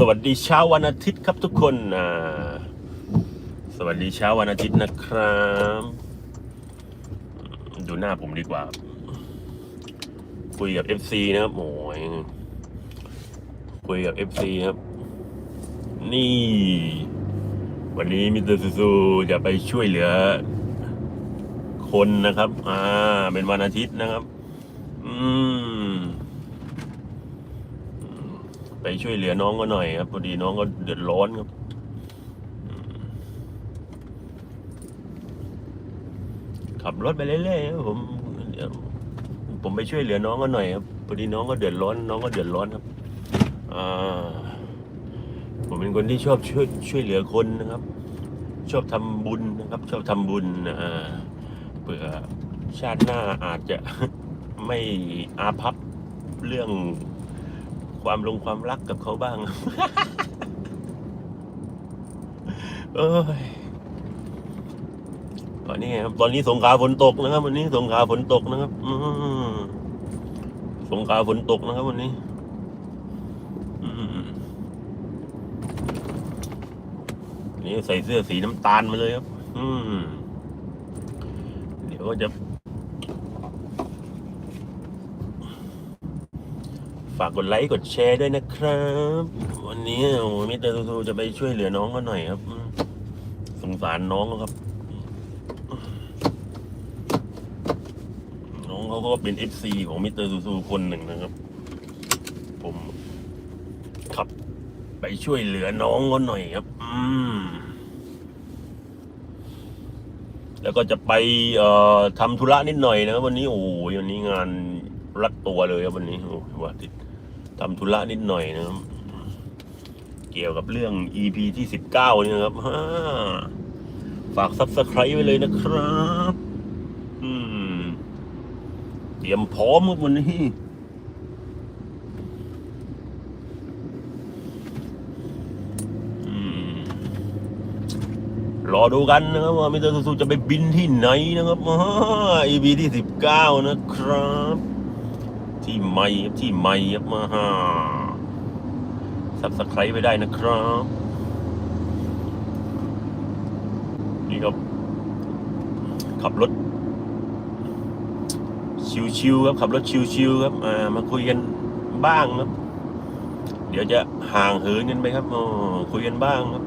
สวัสดีเช้าวันอาทิตย์ครับทุกคนอ่าสวัสดีเช้าวันอาทิตย์นะครับ ดูหน้าผมดีกว่า คุยกับ FC นะครับโอ้ยคุยกับ FC ครับ นี่ วันนี้มิสเตอร์ซูซูจะไปช่วยเหลือ คนนะครับ อ่า เป็นวันอาทิตย์นะครับ อืม ไป ช่วยเหลือน้องก็หน่อยครับพอดีน้องก็เดือดร้อนครับขับรถไปเรื่อยๆครับผมผมไปช่วยเหลือน้องก็หน่อยครับพอดีน้องก็เดือดร้อน น้องก็เดือดร้อนครับผมเป็นคนที่ชอบช่วยช่วยเหลือคนนะครับ ชอบทำบุญนะครับ ชอบทำบุญเผื่อชาติหน้าอาจจะไม่อาภัพเรื่อง ความลงความรักกับเขาบ้างเอ้ยตอนนี้ครับตอนนี้สงขาฝนตกนะครับ วันนี้สงขาฝนตกนะครับ อืสงขาฝนตกนะครับ วันนี้นี่ใส่เสื้อสีน้ำตาลมาเลยครับ อืม เดี๋ยวก็จะ ฝากกดไลค์กดแชร์ด้วยนะครับ วันนี้โอ้มิสเตอร์ทูจะไปช่วยเหลือน้องเขาหน่อยครับ สงสารน้องเขาครับ น้องเขาก็เป็นเอฟซีของมิสเตอร์ทูคนหนึ่งนะครับ ผมขับไปช่วยเหลือน้องเขาหน่อยครับ อืมแล้วก็จะไปเอ่อทำธุระนิดหน่อยนะวันนี้โอ้ยวันนี้งานรัดตัวเลยครับวันนี้โอ้ยว่าติด ทำธุระนิดหน่อยนะครับ เกี่ยวกับเรื่อง EP ที่สิบเนี่นะครับฝากซับสไคร b e ไว้เลยนะครับเตรียมพร้อมครับวันนี้รอดูกันนะครับว่ามิสเตอร์ซูซูจะไปบินที่ไหนนะครับอ่า EP ที่สิบเก้านะครับ ที่ไม่ครับที่ไม่ครับมาฮะสับสไครไปได้นะครับนี่ครับ ขับรถ ชิวๆครับ ขับรถชิวๆครับามาคุยกันบ้างครับ เดี๋ยวจะห่างเหินกันไปครับคุยกันบ้างครับ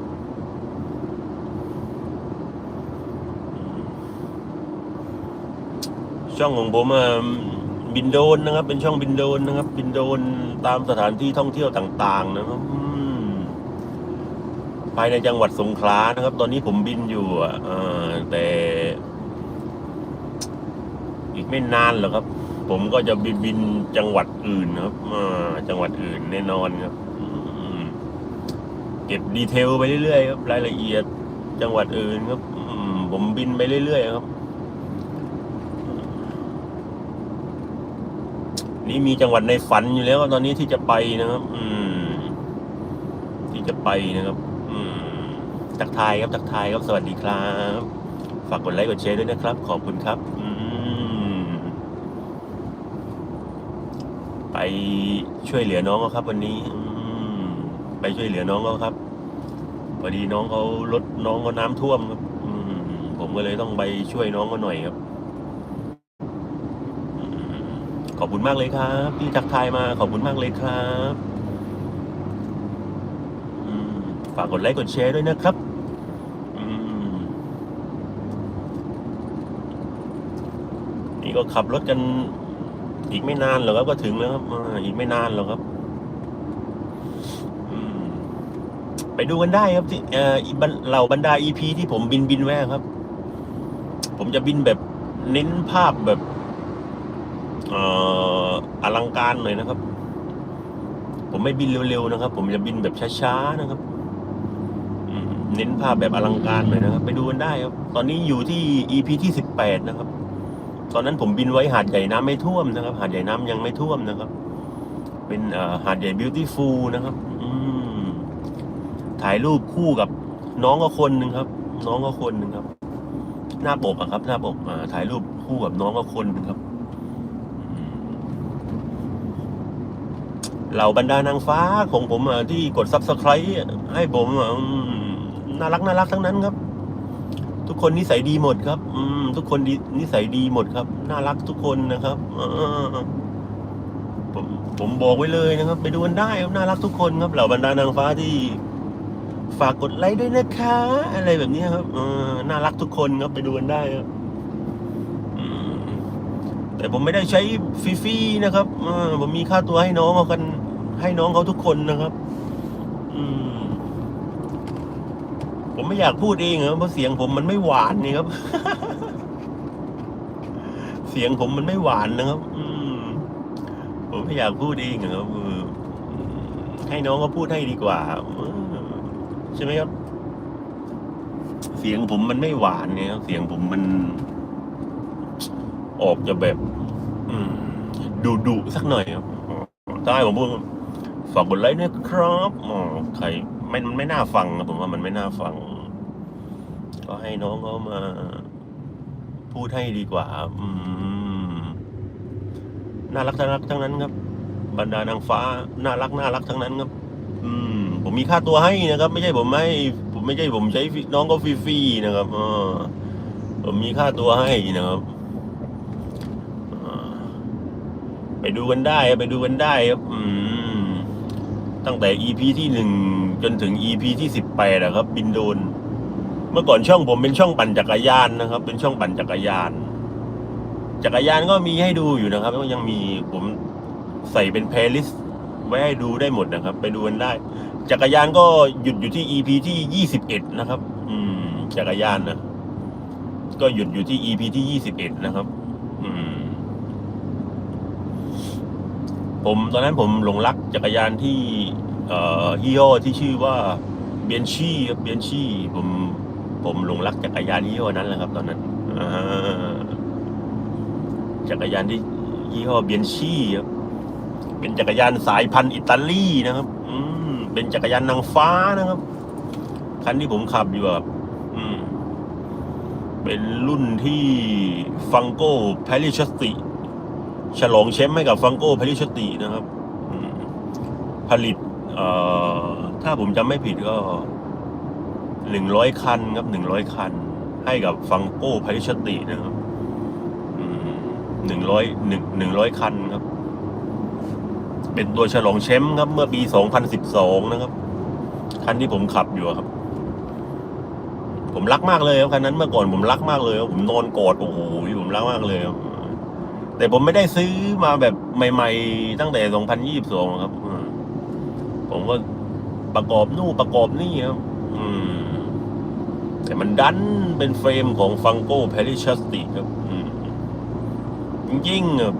ช่องของผมอะ บินโดนนะครับ เป็นช่องบินโดนนะครับ บินโดนตามสถานที่ท่องเที่ยวต่าง ๆ นะครับภายในจังหวัดสงขลานะครับ ตอนนี้ผมบินอยู่อะอ่าแต่ อีกไม่นานหรอกครับ ผมก็จะบินบินจังหวัดอื่นนะครับจังหวัดอื่นแน่นอนครับเก็บดีเทลไปเรื่อยๆครับรายละเอียด จังหวัดอื่นครับผมบินไปเรื่อยๆครับ นี่มีจังหวัดในฝันอยู่แล้วตอนนี้ที่จะไปนะครับ อืม ที่จะไปนะครับ อืมทักทายครับทักทายครับสวัสดีครับ ฝากกดไลค์กดแชร์ด้วยนะครับ ขอบคุณครับ อืม ไปช่วยเหลือน้องเขาครับ วันนี้ อืม ไปช่วยเหลือน้องเขาครับพอดีน้องเขารถน้องเขาน้ำท่วมครับ อืม ผมก็เลยต้องไปช่วยน้องเขาหน่อยครับ ขอบคุณมากเลยครับที่ทักทายมาขอบคุณมากเลยครับฝากกดไลค์กดแชร์ด้วยนะครับนี่ก็ขับรถกันอีกไม่นานหรอกครับก็ถึงแล้วครับอีกไม่นานหรอกครับไปดูกันได้ครับที่เหล่าบรรดา EP ที่ผมบินบินแวะครับ ผมจะบินแบบเน้นภาพแบบ อ่ออลังการหน่อยนะครับ ผมไม่บินเร็วๆนะครับ ผมจะบินแบบช้าๆนะครับเน้นภาพแบบอลังการหน่อยนะครับ ไปดูกันได้ครับ ตอนนี้อยู่ที่ EP ที่สิบแปดนะครับ ตอนนั้นผมบินไว้หาดใหญ่น้ำไม่ท่วมนะครับ หาดใหญ่น้ำยังไม่ท่วมนะครับ เป็นหาดใหญ่บิวตี้ฟูลนะครับอืถ่ายรูปคู่กับน้องก็คนหนึ่งครับ น้องก็คนหนึ่งครับ หน้าปกอะครับ หน้าปกถ่ายรูปคู่กับน้องก็คนหนึ่งครับ ไป เหล่าบรรดานางฟ้าของผมอะที่กด subscribe ให้ผมน่ารักน่ารักทั้งนั้นครับ ทุกคนนิสัยดีหมดครับ อืม ทุกคนดีนิสัยดีหมดครับ น่ารักทุกคนนะครับผมผมบอกไว้เลยนะครับ ไปดูกันได้ครับน่ารักทุกคนครับ เหล่าบรรดานางฟ้าที่ ฝากกดไลค์ด้วยนะคะ อะไรแบบนี้ครับเออน่ารักทุกคนครับไปดูกันได้ครับแต่ผมไม่ได้ใช้ฟรีๆนะครับผมมีค่าตัวให้น้องเขากัน ให้น้องเขาทุกคนนะครับ อืม ผมไม่อยากพูดเองครับเพราะเสียงผมมันไม่หวานนี่ครับ เสียงผมมันไม่หวานนะครับ อืม ผมไม่อยากพูดเองครับเออให้น้องเขาพูดให้ดีกว่าใช่ไหมครับ เสียงผมมันไม่หวานเนี่ยครับเสียงผมมัน ออกจะแบบ อืมดุดุสักหน่อยครับถ้าให้ผมพูด ฝากกดไลค์นะครับอ๋อใครไม่มันไม่น่าฟังนะผมว่ามันไม่น่าฟัง ก็ให้น้องเขามา พูดให้ดีกว่า อืมน่ารักน่ารักทั้งนั้นครับ บรรดานางฟ้า น่ารักน่ารักทั้งนั้นครับ อืม ผมมีค่าตัวให้นะครับ ไม่ใช่ผมไม่ผมไม่ใช่ผมใช้ฟรีน้องก็ฟรีๆนะครับออผมมีค่าตัวให้นะครับอ่าไปดูกันได้ครับไปดูกันได้ครับ อืม ตั้งแต่ EP ที่หนึ่งจนถึง EP ที่สิบแปดอะครับ บินโดน เมื่อก่อนช่องผมเป็นช่องปั่นจักรยานนะครับ เป็นช่องปั่นจักรยาน จักรยานก็มีให้ดูอยู่นะครับก็ยังมีผมใส่เป็นเพลย์ลิสต์ไว้ให้ดูได้หมดนะครับ ไปดูกันได้ จักรยานก็หยุดอยู่ที่ EP ที่ยี่สิบเอ็ดนะครับ อืม จักรยานนะก็หยุดอยู่ที่ EP ที่ยี่สิบเอ็ดนะครับ อืม ผมตอนนั้นผมหลงรักจักรยานที่เอ่อยี่ห้อที่ชื่อว่าเบียนชี่ครับเบียนชี่ผมผมหลงรักจักรยานยี่ห้อนั้นแหละครับ ตอนนั้นจักรยานที่ยี่ห้อเบียนชี่ครับเป็นจักรยานสายพันธุ์อิตาลีนะครับ อืมเป็นจักรยานนางฟ้านะครับคันที่ผมขับอยู่ครับอืม เป็นรุ่นที่ฟังโก้แพริชติ ฉลองแชมป์ให้กับฟังโก้พริชตินะครับผลิตเอ่อถ้าผมจำไม่ผิดก็หนึ่งร้อยคันครับหนึ่งร้อยคัน ให้กับฟังโก้พาริชตินะครับหนึ่งร้อยหนึ่งหนึ่งร้อยคันครับ เป็นตัวฉลองแชมป์ครับ เมื่อปีสองพันสิบสองนะครับ คันที่ผมขับอยู่ครับ ผมรักมากเลยครับคันนั้นเมื่อก่อนผมรักมากเลยครับผมนอนกอดโอ้โหผมรักมากเลยครับ แต่ผมไม่ได้ซื้อมาแบบใหม่ ๆ ตั้งแต่สองพันยี่สิบสองครับ ผมก็ประกอบนู่นประกอบนี่ครับแต่มันดันเป็นเฟรมของฟังโก้แพริชัสติครับอืมจริงๆครับ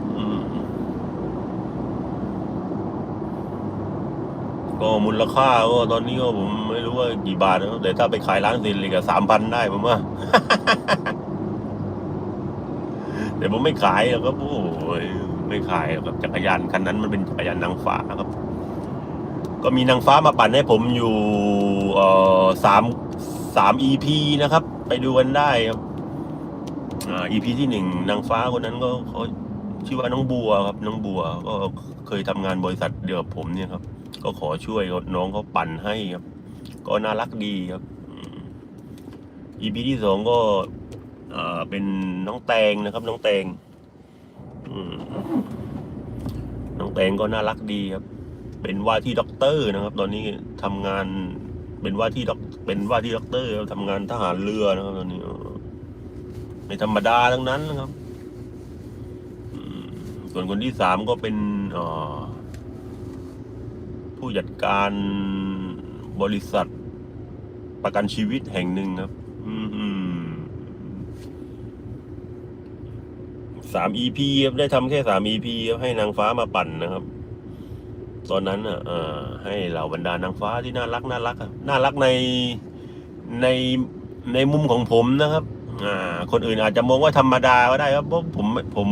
ก็มูลค่าก็ตอนนี้ก็ผมไม่รู้ว่ากี่บาทนะแต่ถ้าไปขายร้านเซนเลยก็สามพันได้ผมว่า แต่ผมไม่ขายหรอกครับโอ้ยไม่ขายหรอกครับจักรยานคันนั้นมันเป็นจักรยานนางฟ้าครับ ก็มีนางฟ้ามาปั่นให้ผมอยู่เอ่อสามสาม EP นะครับ ไปดูกันได้ครับอ่า EP ที่หนึ่งนางฟ้าคนนั้นก็เขาชื่อว่าน้องบัวครับ น้องบัว ก็เคยทำงานบริษัทเดียวกับผมเนี่ยครับ ก็ขอช่วยน้องเขาปั่นให้ครับ ก็น่ารักดีครับอืม EP ที่สองก็ อ่าเป็นน้องแตงนะครับน้องแตงน้องแตงก็น่ารักดีครับ เป็นว่าที่ด็อกเตอร์นะครับ ตอนนี้ทำงานเป็นว่าที่ด็อกเป็นว่าที่ด็อกเตอร์ครับทำงานทหารเรือนะครับ ตอนนี้เออไม่ธรรมดาทั้งนั้นนะครับส่วนคนที่สามก็เป็นผู้จัดการบริษัทประกันชีวิตแห่งหนึ่งครับ อืม สาม EP ได้ทำแค่สาม EP ให้นางฟ้ามาปั่นนะครับ ตอนนั้นอะให้เหล่าบรรดานางฟ้าที่น่ารักน่ารักน่ารักในในในมุมของผมนะครับ อ่า คนอื่นอาจจะมองว่าธรรมดาก็ได้ครับเพราะผมผม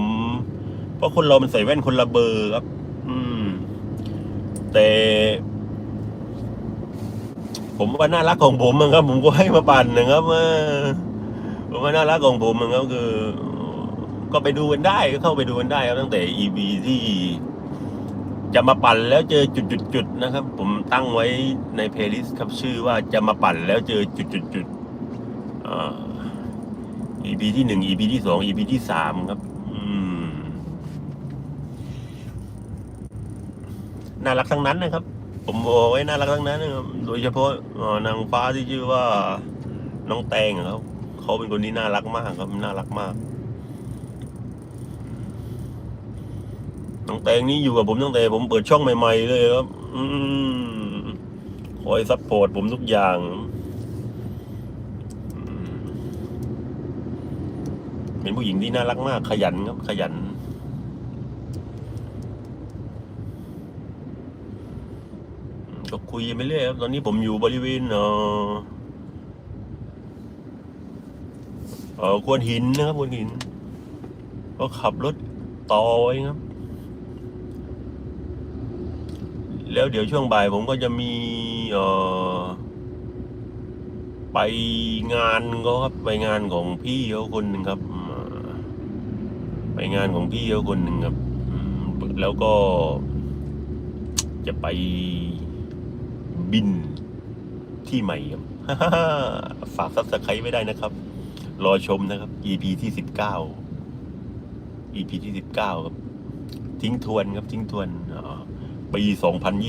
เพราะคนเรามันใส่แว่นคนละเบอร์ครับ อืม แต่ ผมว่าน่ารักของผมมันครับ ผมก็ให้มาปั่นนะครับผมว่าน่ารักของผมมันก็คือ ก็ไปดูกันได้ก็เข้าไปดูกันได้ครับตั้งแต่ EP ที่จะมาปั่นแล้วเจอจุดๆๆนะครับ ผมตั้งไว้ในเพลย์ลิสต์ครับชื่อว่าจะมาปั่นแล้วเจอจุดๆๆอ่า EP ที่หนึ่ง EP ที่สอง EP ที่สามครับ อืมน่ารักทั้งนั้นนะครับ ผมบอกไว้น่ารักทั้งนั้นนะครับโดยเฉพาะเอ่อนางฟ้าที่ชื่อว่าน้องแตงครับเขาเป็นคนที่น่ารักมากครับน่ารักมาก น้องแตงนี่อยู่กับผมตั้งแต่ผมเปิดช่องใหม่ ๆ เลยครับ อืมคอยซัพพอร์ตผมทุกอย่างเป็นผู้หญิงที่น่ารักมาก ขยันครับ ขยัน ก็คุยไปเรื่อยครับ ตอนนี้ผมอยู่บริเวณเออเออควนหินนะครับควนหิน ก็ขับรถต่อไว้ครับ แล้วเดี๋ยวช่วงบ่ายผมก็จะมีเอ่อไปงานก็ครับไปงานของพี่เขาคนหนึ่งครับ ไปงานของพี่เขาคนหนึ่งครับแล้วก็จะไปบินที่ใหม่ครับฝากซับสไครต์ไว้ได้นะครับ รอชมนะครับ EP ที่สิบเก้า EP ที่สิบเก้าครับ ทิ้งทวนครับทิ้งทวนอ่า ปี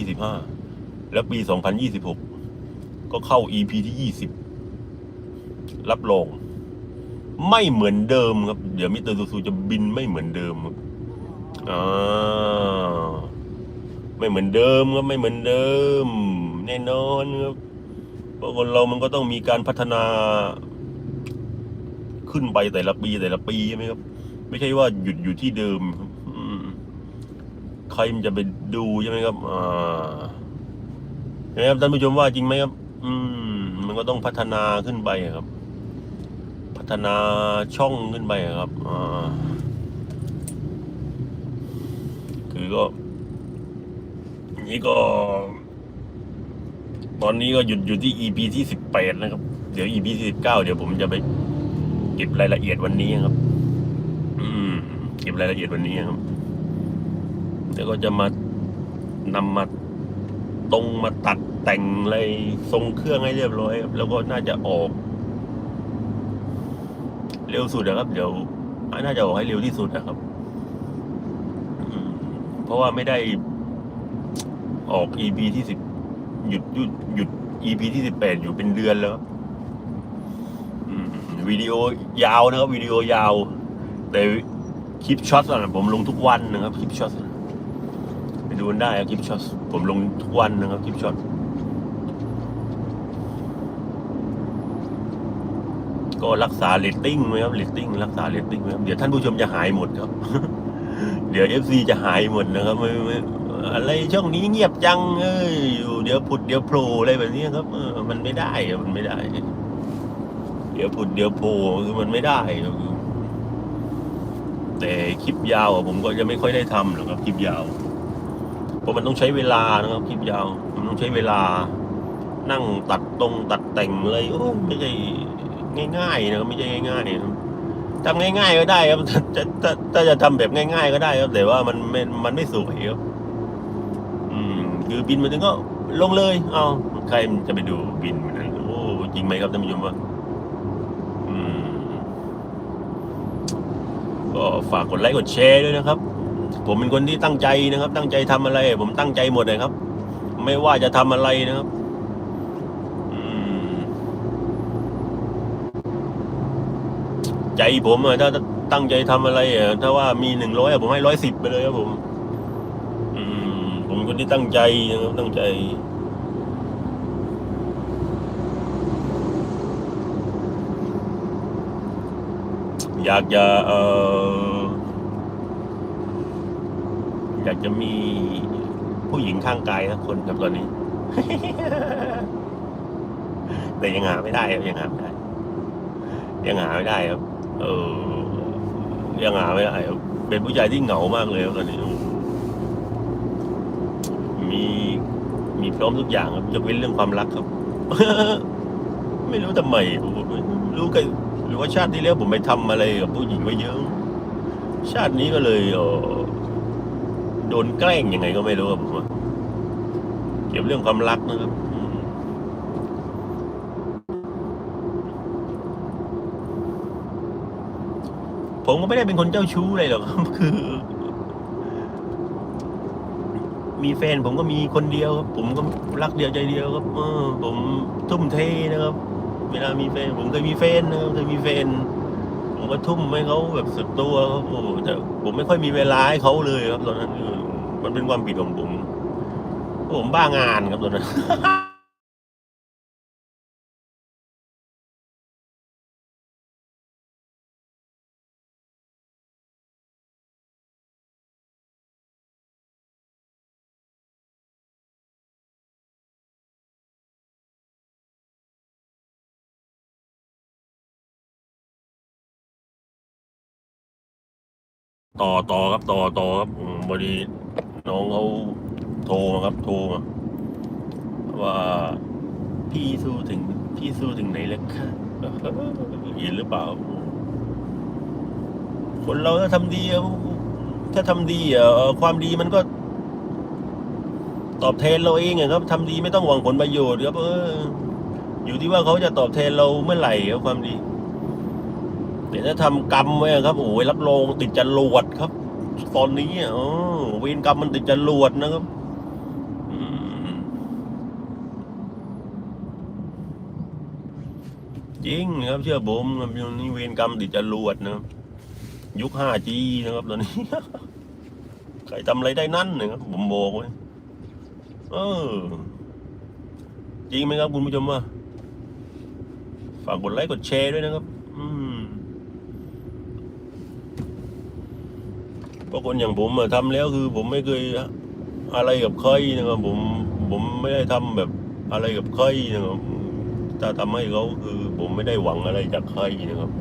2025 แล้วปี 2026 ก็เข้า EP ที่ 20 รับรอง ไม่เหมือนเดิมครับ เดี๋ยวมิสเตอร์ซูซูจะบินไม่เหมือนเดิมครับอ่าไม่เหมือนเดิมครับไม่เหมือนเดิม แน่นอนครับเพราะคนเรามันก็ต้องมีการพัฒนา ขึ้นไปแต่ละปีแต่ละปีใช่ไหมครับ ไม่ใช่ว่าหยุดอยู่ที่เดิมครับอืม ใครมันจะไปดูใช่ไหมครับอ่าใช่ไหมครับท่านผู้ชมว่าจริงไหมครับ อืม มันก็ต้องพัฒนาขึ้นไปครับ พัฒนาช่องขึ้นไปครับอ่าคือก็นี่ก็ ตอนนี้ก็หยุดอยู่ที่ EP ที่สิบแปดนะครับ เดี๋ยว EP ที่สิบเก้าเดี๋ยวผมจะไปเก็บรายละเอียดวันนี้ครับ อืม เก็บรายละเอียดวันนี้ครับ แล้วก็จะมานำมาตรงมาตัดแต่งอะไรทรงเครื่องให้เรียบร้อยครับแล้วก็น่าจะออก เร็วสุดนะครับ เดี๋ยวน่าจะออกให้เร็วที่สุดนะครับเพราะว่าไม่ได้ออก EP ที่สิบหยุดหยุดหยุด EP ที่สิบแปดอยู่เป็นเดือนแล้ววิดีโอยาวนะครับวิดีโอยาว แต่คลิปช็อตอะผมลงทุกวันนะครับคลิปช็อต ดูได้ครับคลิปช็อตผมลงทุกวันนะครับคลิปช็อตก็รักษาเรตติ้งไว้ครับเรตติ้งรักษาเรตติ้งไว้ครับเดี๋ยวท่านผู้ชมจะหายหมดครับ เดี๋ยวเอฟซีจะหายหมดนะครับไม่ไม่อะไรช่องนี้เงียบจังเอ้ยอยู่เดี๋ยวผุดเดี๋ยวโผล่อะไรแบบนี้ครับเออมันไม่ได้มันไม่ได้ เดี๋ยวผุดเดี๋ยวโผล่คือมันไม่ได้ครับแต่คลิปยาวผมก็จะไม่ค่อยได้ทำหรอกครับคลิปยาว เพราะมันต้องใช้เวลานะครับคลิปยาว มันต้องใช้เวลา นั่งตัดตรงตัดแต่งเลยโอ้ไม่ใช่ง่าย ๆ นะครับไม่ใช่ง่ายๆนะครับทำง่ายๆก็ได้ครับถ้าจะถ้าถ้าจะทำแบบง่าย ๆ ก็ได้ครับ แต่ว่ามันไม่มันไม่สวยครับอืม คือบินมาถึงก็ลงเลย เอาใครจะไปดูบินมันโอ้จริงไหมครับท่านผู้ชมว่าก็ฝากกดไลค์กดแชร์ด้วยนะครับ ผมเป็นคนที่ตั้งใจนะครับ ตั้งใจทำอะไร ผมตั้งใจหมดเลยครับ ไม่ว่าจะทำอะไรนะครับใจผมอะถ้าตั้งใจทำอะไรอะถ้าว่ามีหนึ่งร้อยผมให้ร้อยสิบไปเลยครับผม อืม ผมคนที่ตั้งใจนะครับตั้งใจอยากจะเออ อยากจะมีผู้หญิงข้างกายสักคนครับตอนนี้ แต่ยังหาไม่ได้ครับยังหาไม่ได้ ยังหาไม่ได้ครับ เออ ยังหาไม่ได้ครับเป็นผู้ชายที่เหงามากเลยครับตอนนี้ มีมีพร้อมทุกอย่างครับยกเว้นเรื่องความรักครับ ไม่รู้ทำไมรู้กันหรือว่าชาติที่แล้วผมไปทำอะไรกับผู้หญิงไว้เยอะ ชาตินี้ก็เลยเออ โดนแกล้งยังไงก็ไม่รู้ครับผมว่าเกี่ยวเรื่องความรักนะครับผมก็ไม่ได้เป็นคนเจ้าชู้อะไรหรอกคือ มีแฟนผมก็มีคนเดียวครับ ผมก็รักเดียวใจเดียวครับผมทุ่มเทนะครับ เวลามีแฟน ผมเคยมีแฟนนะครับเคยมีแฟน ผมก็ทุ่มให้เขาแบบสุดตัวครับโอ้โหแต่ผมไม่ค่อยมีเวลาให้เขาเลยครับตอนนั้นเออมันเป็นความผิดของผมผมบ้างานครับตอนนั้น ต่อต่อครับต่อต่อครับอืมพอดีน้องเขาโทรมาครับ โทรมาว่าพี่สู้ถึง พี่สู้ถึงไหนแล้วคะเห็นหรือเปล่า คนเราถ้าทำดีถ้าทำดีอะความดีมันก็ ตอบแทนเราเองอะครับทำดีไม่ต้องหวังผลประโยชน์ครับเอออยู่ที่ว่าเขาจะตอบแทนเราเมื่อไหร่ครับความดี เดี๋ยวถ้าทำกรรมไว้ครับโอ้ยรับรองติดจรวดครับ ตอนนี้อ๋อเวรกรรมมันติดจรวดนะครับจริงครับเชื่อผมครับนนี้เวรกรรมติดจรวดนะครับยุค 5G นะครับตอนนี้ใครทำอะไรได้นั่นนะครับผมบอกไว้เออ จริงไหมครับคุณผู้ชมว่าฝากกดไลค์กดแชร์ด้วยนะครับ อืม เพราะคนอย่างผมอะทำแล้วคือผมไม่เคยอะไรกับใครนะครับผมผมไม่ได้ทำแบบอะไรกับใครนะครับถ้าทำให้เขาคือผมไม่ได้หวังอะไรจากใครนะครับ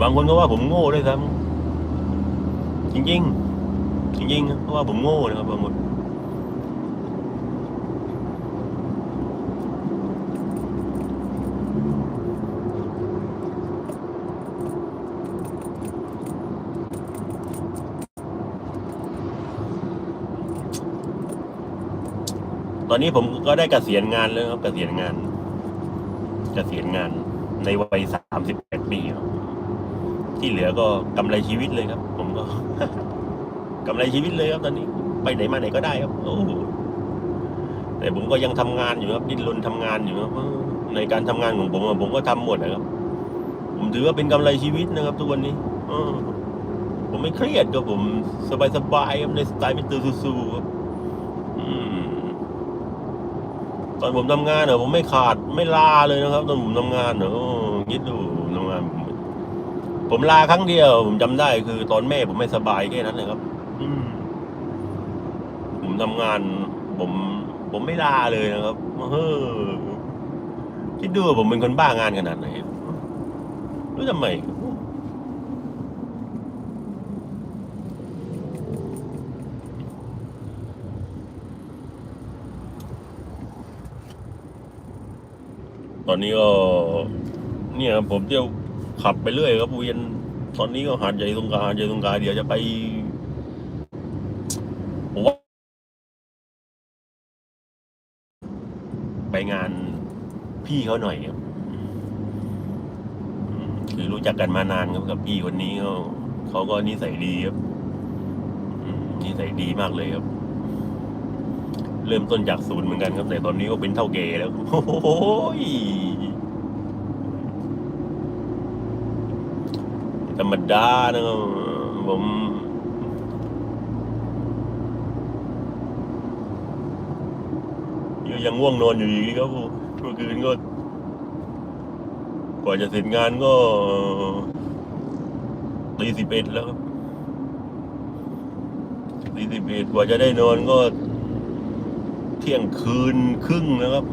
บางคนก็ว่าผมโง่ด้วยซ้ำจริง ๆ จริงๆเพราะว่าผมโง่นะครับบางคน อนนี้ผมก็ได้เกษียณงานแล้วครับเกษียณงาน เกษียณงาน ในวัยสามสิบแปดปีครับที่เหลือก็กำไรชีวิตเลยครับ ผมก็กำไรชีวิตเลยครับตอนนี้ ไปไหนมาไหนก็ได้ครับ โอ้แต่ผมก็ยังทำงานอยู่ครับดิ้นรนทำงานอยู่ครับในการทำงานของผมผมก็ทำหมดนะครับ ผมถือว่าเป็นกำไรชีวิตนะครับ ทุกวันนี้อผมไม่เครียดครับผม สบายๆครับในสไตล์มิสเตอร์ซูๆครับอืม อนผมทำงานเนอะผมไม่ขาดไม่ลาเลยนะครับ ตอนผมทำงานเนอะโอ้คิดดูทำงานผมผมลาครั้งเดียว ผมจำได้คือ ตอนแม่ผมไม่สบายแค่นั้นเลยครับ อืมผมทำงาน ผม ผมไม่ลาเลยนะครับเฮ้อคิดดูว่าผมเป็นคนบ้างานขนาดไหนรู้ทำไมต อนนี้ก็เนี่ยผมเที่ยวขับไปเรื่อยครับเวียนตอนนี้ก็หาดใหญ่ตรงกลางหาดใหญ่ตรงกลางเดี๋ยวจะไปผมว่าไปงานพี่เขาหน่อยครับอืมคือรู้จักกันมานานครับกับพี่คนนี้เขาเขาก็นิสัยดีครับนิสัยดีมากเลยครับ เริ่มต้นจากศูนย์เหมือนกันครับ แต่ตอนนี้ก็เป็นเท่าแก่แล้วโอ้โหยธรรมดานะครับผมยังยังง่วงนอนอยู่อีกครับผมเมื่อคืนก็กว่าจะเสร็จงานก็ตีสิบเอ็ดแล้วครับตีสิบเอ็ดกว่าจะได้นอนก็ ที่ยงคืนครึ่งนะครับ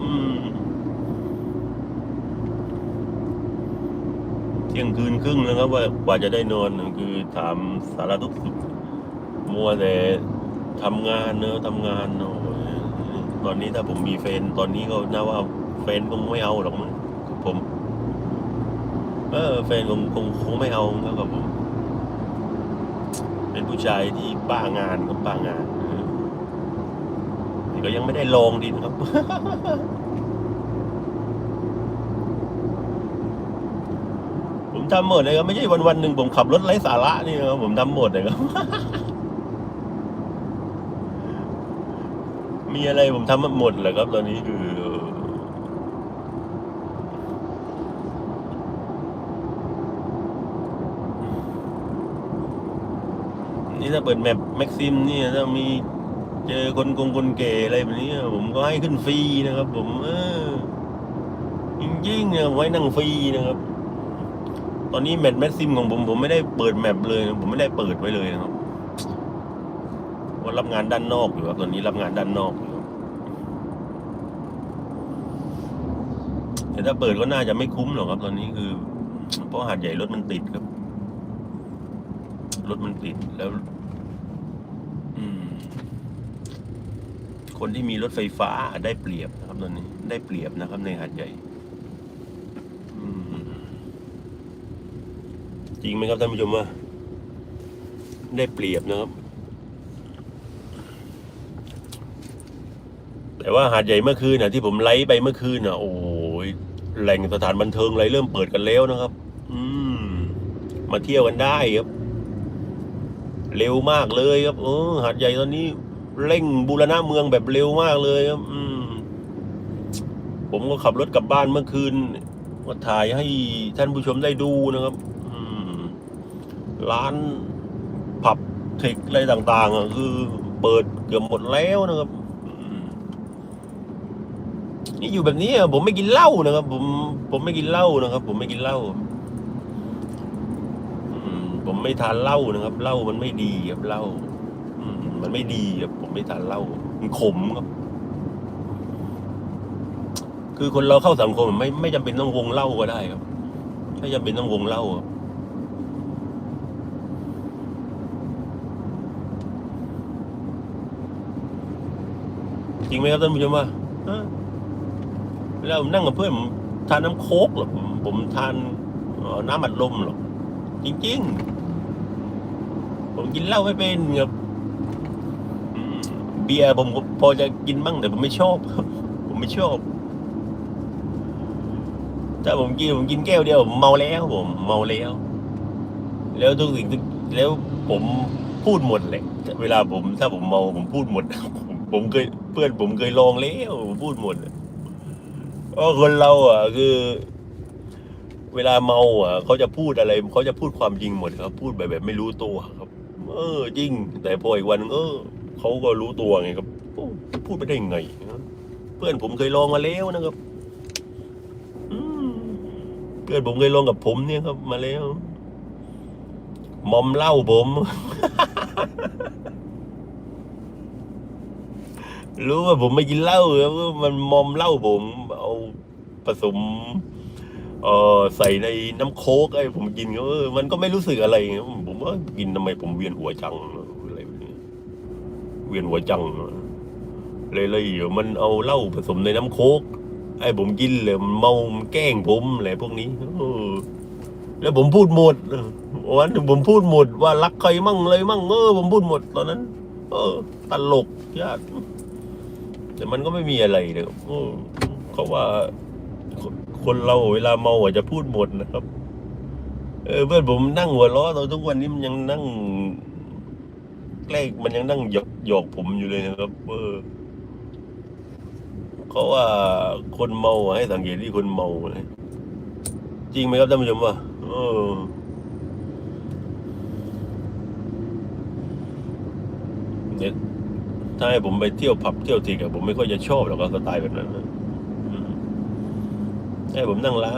เที่ยงคืนครึ่งนะครับ ว่ากว่าจะได้นอนคือถามสารทุกข์สุขมัวแต่ทำงานเนอะทำงานโอ้ตอนนี้ถ้าผมมีแฟนตอนนี้ก็น่าว่าแฟนคงไม่เอาหรอกมั้งผม เออแฟนคงคงคงไม่เอาแล้วกับผม เป็นผู้ชายที่บ้างานกับบ้างาน ก็ยังไม่ได้ลองดีนะครับ ผมทำหมดเลยครับไม่ใช่วันวันๆหนึ่งผมขับรถไร้สาระนี่นะครับผมทำหมดเลยครับ มีอะไรผมทำหมดเลยครับ ตอนนี้คือนี่ถ้าเปิดแมปแม็กซิมเนี่ยถ้ามี เจอคนกงคนเก๋อะไรแบบนี้ ผมก็ให้ขึ้นฟรีนะครับ ผมเออจริงๆเนี่ยไว้นั่งฟรีนะครับ ตอนนี้แมปแม็กซิมของผมผมไม่ได้เปิดแมปเลย ผมไม่ได้เปิดไว้เลยนะครับว่ารับงานด้านนอกอยู่ครับตอนนี้รับงานด้านนอกอยู่แต่ถ้าเปิดก็น่าจะไม่คุ้มหรอกครับ ตอนนี้คือเพราะหาดใหญ่รถมันติดครับ รถมันติดแล้ว อืม คนที่มีรถไฟฟ้าได้เปรียบนะครับตอนนี้ได้เปรียบนะครับ ในหาดใหญ่จริงไหมครับท่านผู้ชมว่า ได้เปรียบนะครับ แต่ว่าหาดใหญ่เมื่อคืนน่ะที่ผมไลฟ์ไปเมื่อคืนน่ะโอ้ยแหล่งสถานบันเทิงอะไรเริ่มเปิดกันแล้วนะครับ อืม มาเที่ยวกันได้ครับ เร็วมากเลยครับเออหาดใหญ่ตอนนี้ เร่งบูรณะเมืองแบบเร็วมากเลยครับอืมผมก็ขับรถกลับบ้านเมื่อคืนก็ถ่ายให้ท่านผู้ชมได้ดูนะครับร้านผับเทคอะไรต่างๆคือเปิดเกือบหมดแล้วนะครับนี่อยู่แบบนี้ผมไม่กินเหล้านะครับ ผมผมไม่กินเหล้านะครับ ผมไม่กินเหล้าผมไม่ทานเหล้านะครับเหล้ามันไม่ดีครับเหล้า มันไม่ดีครับผมไม่ทานเหล้ามันขมครับ คือคนเราเข้าสังคมไม่ไม่จำเป็นต้องวงเล้าก็ได้ครับไม่จำเป็นต้องวงเล้าครับจริงไหมครับท่านผู้ชมว่าเวลาผมนั่งกับเพื่อนผมทานน้ำโคกหรอกผมทานน้ำอัดลมหรอกจริง ๆ ผมกินเหล้าไม่เป็นครับ เบียร์ผมพอจะกินบ้างแต่ผมไม่ชอบ ผมไม่ชอบ ถ้าผมกินผมกินแก้วเดียวผมเมาแล้วผมเมาแล้ว แล้วทุกสิ่งทุกแล้วผมพูดหมดเลยเวลาผม ถ้าผมเมาผมพูดหมด ผมเคยเพื่อนผมเคยลองแล้วผมพูดหมดเพราะคนเราอะคือ เวลาเมาอะเขาจะพูดอะไรเขาจะพูดความจริงหมดครับ พูดแบบแบบไม่รู้ตัวครับ เออจริง แต่พออีกวันเออ เขาก็รู้ตัวไงครับพูดไปได้ยังไงนะเพื่อนผมเคยลองมาแล้วนะครับเพื่อนผมเคยลองกับผมเนี่ยครับ มาแล้วมอมเหล้าผม รู้ว่าผมไม่กินเหล้าครับมันมอมเหล้าผม เอาผสมเออใส่ในน้ำโค้กไอ้ผมกินก็มันก็ไม่รู้สึกอะไร ผมว่ากินทำไมผมเวียนหัวจัง เวียนหัวจัง เลยเลยมันเอาเหล้าผสมในน้ำโค้กไอ้ผมกินเลยมันเมามันแกล้งผมอะไรพวกนี้แล้วผมพูดหมดวันหนึ่งผมพูดหมดว่ารักใครมั่งเลยมั่งเออผมพูดหมดตอนนั้น เออตลกญาติแต่มันก็ไม่มีอะไรเลยครับเขาว่า คนเราเวลาเมาอาจจะพูดหมดนะครับ เออเพื่อนผมนั่งหัวล้อเราทุกวันนี้มันยังนั่ง แรกล้งมันยังนั่งหยอกหยอกผมอยู่เลยนะครับเออเขาว่าคนเมาให้สังเกตที่คนเมาเลยจริงไหมครับท่านผู้ชมว่าเออเนี่ยถ้าให้ผมไปเที่ยวผับเที่ยวทีกับผมไม่ค่อยจะชอบหรอกครับสไตล์แบบนั้นนะใช่ผมนั่งร้าน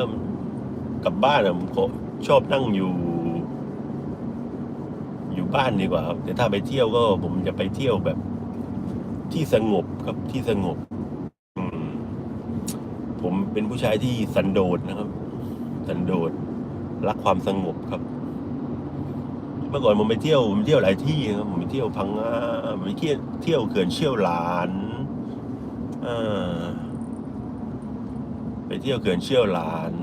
กลับบ้านอะผมชอบนั่งอยู่ บ้านดีกว่าครับแต่ถ้าไปเที่ยวก็ ผมจะไปเที่ยวแบบ ที่สงบครับที่สงบมผมเป็นผู้ชายที่สันโดษนะครับ สันโดษรักความสงบครับ เมื่อก่อนผมไปเที่ยวผมเที่ยวหลายที่ครับผมไปเที่ยวพังงาผมไปเที่ยวเที่ยวเขื่อนเชี่ยวหลานอ่าไปเที่ยวเขื่อนเชี่ยวหลาน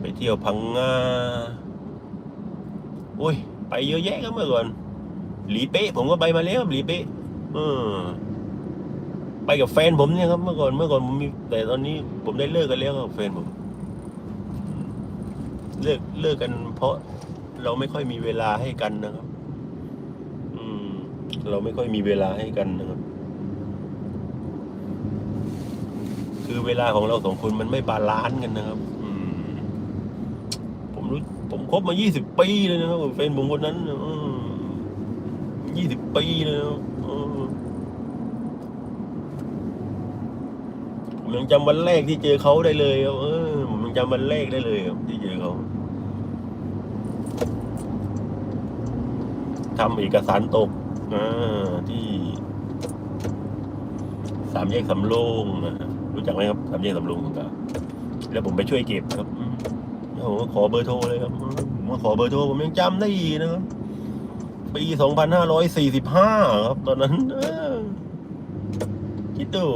ไปเที่ยวพังงาโอ้ย ไปเยอะแยะครับเมื่อก่อนหลีเป๊ะผมก็ไปมาแล้วหลีเป๊ะเออ ไปกับแฟนผมเนี่ยครับ เมื่อก่อนเมื่อก่อนผมมีแต่ตอนนี้ผมได้เลิกกันแล้วกับแฟนผม เลิกเลิกกัน เพราะเราไม่ค่อยมีเวลาให้กันนะครับ อืม เราไม่ค่อยมีเวลาให้กันนะครับ คือเวลาของเราสองคนมันไม่บาลานซ์กันนะครับ ผมรู้ผมคบมายี่สิบปีเลยนะครับแฟนผมคนนั้นยี่สิบปีเลยนะครับผมยังจำวันแรกที่เจอเขาได้เลยครับเออผมยังจำวันแรกได้เลยครับที่เจอเขาทำเอกสารตกอ่าที่สามแยกสำโรงนะรู้จักไหมครับสามแยกสำโรงของกาแล้วผมไปช่วยเก็บครับอื โอ้โหขอเบอร์โทรเลยครับมผมมาขอเบอร์โทรผมยังจำได้อีกนะครับ ปีสองพันห้าร้อยสี่สิบห้าครับ ตอนนั้นคิดดู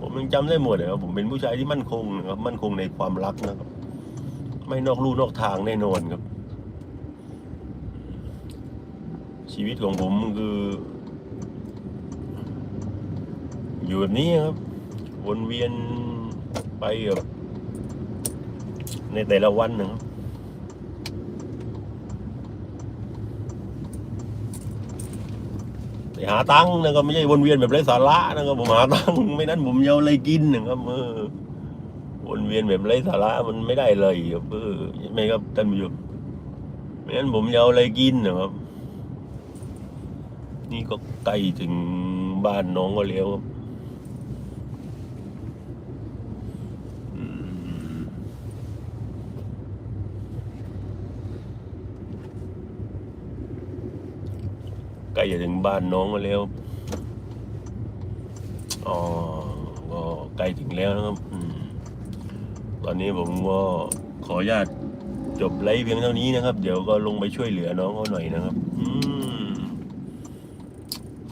ผมยังจำได้หมดเลยครับผมเป็นผู้ชายที่มั่นคงนะครับ มั่นคงในความรักนะครับ ไม่นอกลู่นอกทางแน่นอนครับ ชีวิตของผมคือ อยู่แบบนี้ครับ วนเวียนไปแบบ ในแต่ละวันนะครับไปหาตังค์นะครับไม่ใช่วนเวียนแบบไร้สาระนะครับผมหาตังค์ไม่นั้นผมจะเอาอะไรกินนะครับเออวนเวียนแบบไร้สาระมันไม่ได้เลยครับเออใช่ไหมครับท่านผู้ชมไม่นั้นผมจะเอาอะไรกินนะครับ นี่ก็ใกล้ถึงบ้านน้องก็แล้วครับอืม ใกล้จะถึงบ้านน้องแล้วอ๋อก็ใกล้ถึงแล้วนะครับตอนนี้ผมก็ขออนุญาตจบไลฟ์เพียงเท่านี้นะครับ เดี๋ยวก็ลงไปช่วยเหลือน้องเขาหน่อยนะครับอื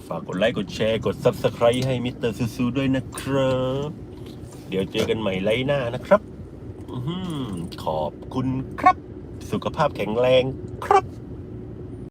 ฝากกดไลค์กดแชร์กด Subscribe ให้มิสเตอร์ซูซูด้วยนะครับ เดี๋ยวเจอกันใหม่ไลฟ์หน้านะครับอืขอบคุณครับ สุขภาพแข็งแรงครับ